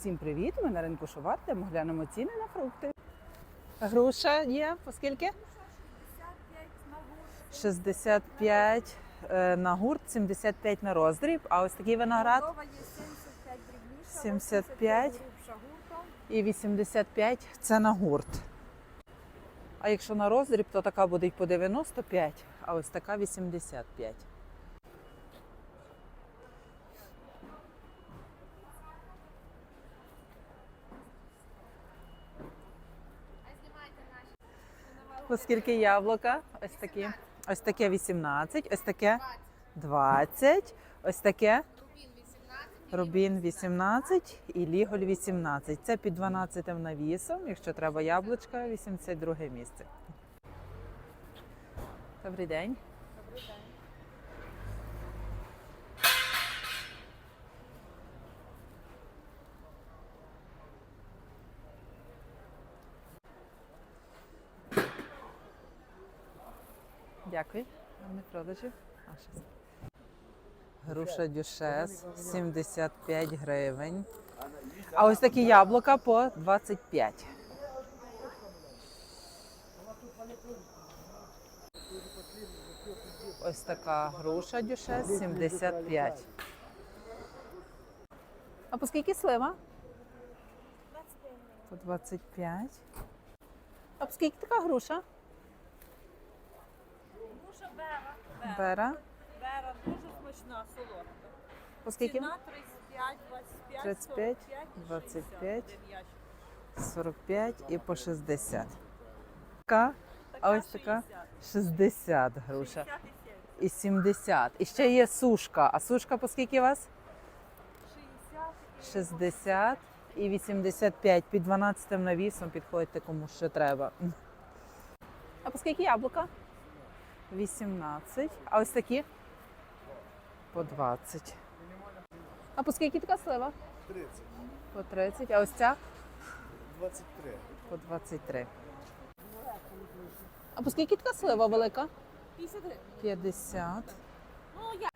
Всім привіт! Ми на ринку Шувар, де ми глянемо ціни на фрукти. Груша є, оскільки? 65 е, на гурт, 75 на роздріб, а ось такий виноград Голова є 75 дрібніша, 75. і 85 це на гурт. А якщо на роздріб, то така буде по 95, а ось така 85. Оскільки яблука, ось такі. Ось таке 18, ось таке 20, ось таке Рубін 18 і Ліголь 18. Це під 12 навісом. Якщо треба яблучка, 82 місце. Добрий день. Дякую. Не продажів. Груша дюшес 75 гривень. А ось такі яблука по 25. Ось така груша дюшес 75. А по скільки слива? По 25. А по скільки така груша? Груша бера. Дуже смачна, солодка. По скільки? Ціна 35, 25, 35, 45, 25. 60. Один ящик. 45 і по 60. Така, а ось така 60 груша. І і 70. 70. І ще є сушка. А сушка по скільки у вас? 60 і 60 і 85. Під 12 навісом підходьте кому що треба. А по скільки яблука? 18. А ось такі? По 20. А по скільки така слива? 30, По 30. А ось ця? 23, По 23. А по скільки така слива велика? 50 гривень. 50. Ну, я.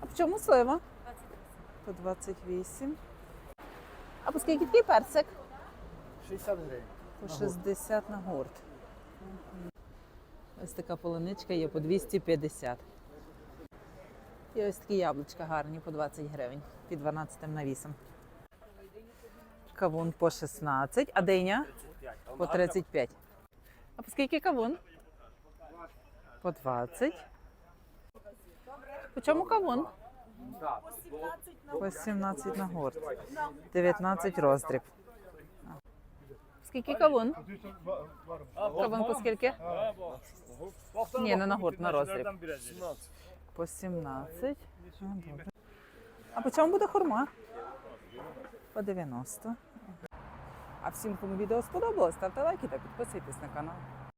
А по чому слива? 23. По 28. А по скільки такий персик? 60 гривень. По 60 на гурт. Ось така полуничка є по 250. І ось такі яблучка гарні по 20 гривень. Під 12 навісом. Кавун по 16, а диня по 35. А по скільки кавун? По 20. По чому кавун? По 17 на гурт. 19 роздріб. Скільки кавун? Кавун по скільки? Ні, не на гурт, на розріб. По 17. А. А по чому буде хурма? По 90. А всім, кому відео сподобалось, ставте лайки та підписуйтесь на канал.